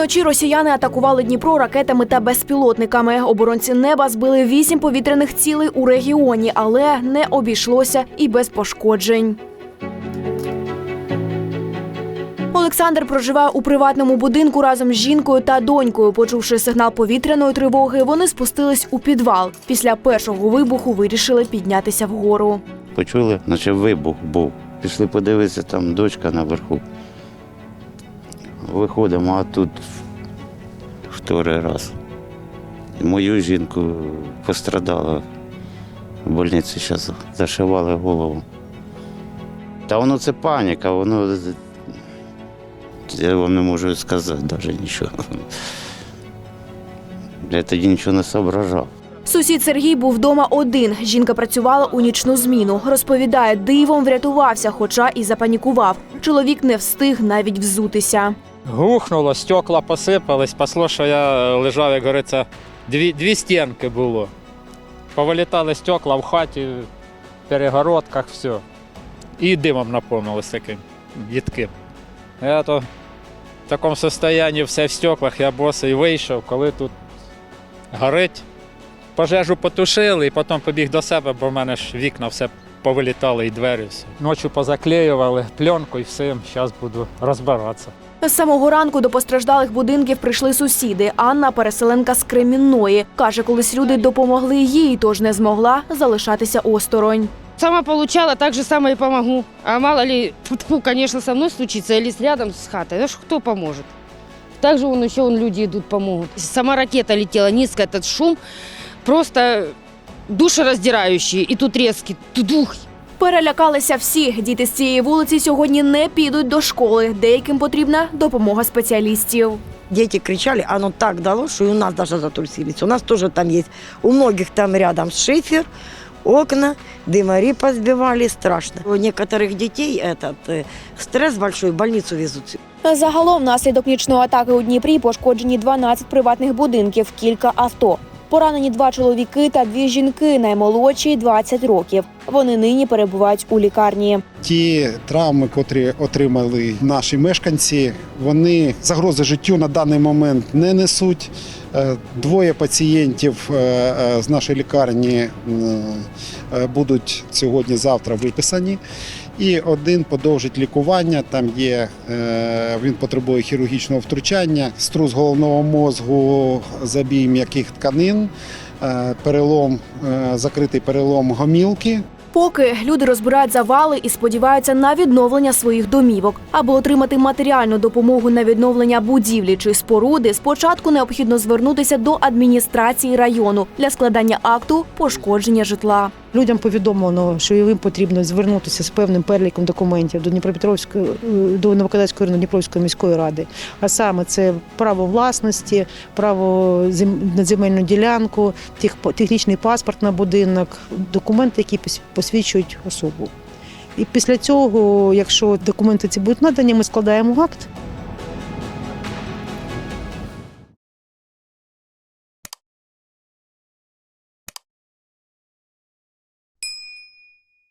Вночі росіяни атакували Дніпро ракетами та безпілотниками. Оборонці неба збили вісім повітряних цілей у регіоні, але не обійшлося і без пошкоджень. Олександр проживає у приватному будинку разом з жінкою та донькою. Почувши сигнал повітряної тривоги, вони спустились у підвал. Після першого вибуху вирішили піднятися вгору. Почули, наче вибух був. Пішли подивитися, там дочка наверху. Виходимо, а тут второй раз. Мою жінку пострадала. В больниці зараз зашивали голову. Та воно це паніка, воно. Я вам не можу сказати навіть нічого. Я тоді нічого не соображав. Сусід Сергій був вдома один. Жінка працювала у нічну зміну. Розповідає, дивом врятувався, хоча і запанікував. Чоловік не встиг навіть взутися. Гухнуло, стекла посипались, пасло, що я лежав, як говориться, дві, дві стінки було. Повилітали стекла в хаті, в перегородках, все. І димом наповнилось таким їдким. Я то в такому стані все в стеклах, я босий вийшов, коли тут горить. Пожежу потушили і потім побіг до себе, бо в мене ж вікна все повилітали і двері. Все. Ночі позаклеювали пленку і все, зараз буду розбиратися. З самого ранку до постраждалих будинків прийшли сусіди. Анна переселенка з Кремінної. Каже, колись люди допомогли їй, тож не змогла залишатися осторонь. Сама получала, так же самое и помогу. А мало ли, конечно, со мной случится или с рядом. Да ж кто поможет? Также он еще он люди идут, помогут. Сама ракета летела низко, этот шум просто душераздирающий. И тут резкий тудух. Перелякалися всі. Діти з цієї вулиці сьогодні не підуть до школи. Деяким потрібна допомога спеціалістів. Дети кричали, оно так дало, что и у нас даже затрусились. У нас тоже там есть, у многих там рядом шифер, окна, дымари позбивали, страшно. У некоторых детей этот э, стресс большой, в больницу везут. Загалом, внаслідок нічної атаки у Дніпрі пошкоджені 12 приватних будинків, кілька авто. Поранені два чоловіки та дві жінки, наймолодші 20 років. Вони нині перебувають у лікарні. Ті травми, котрі отримали наші мешканці, вони загрози життю на даний момент не несуть. Е, Двоє пацієнтів е, е, з нашої лікарні будуть сьогодні-завтра виписані. І один подовжить лікування. Там є він потребує хірургічного втручання, струс головного мозгу, забій м'яких тканин, перелом, закритий перелом гомілки. Поки люди розбирають завали і сподіваються на відновлення своїх домівок. Аби отримати матеріальну допомогу на відновлення будівлі чи споруди, спочатку необхідно звернутися до адміністрації району для складання акту пошкодження житла. Людям повідомлено, що їм потрібно звернутися з певним переліком документів до Дніпропетровської до Новокадацької районної Дніпровської міської ради. А саме це право власності, право на земельну ділянку, тех- технічний паспорт на будинок, документи, які посвідчують особу. І після цього, якщо документи ці будуть надані, ми складаємо акт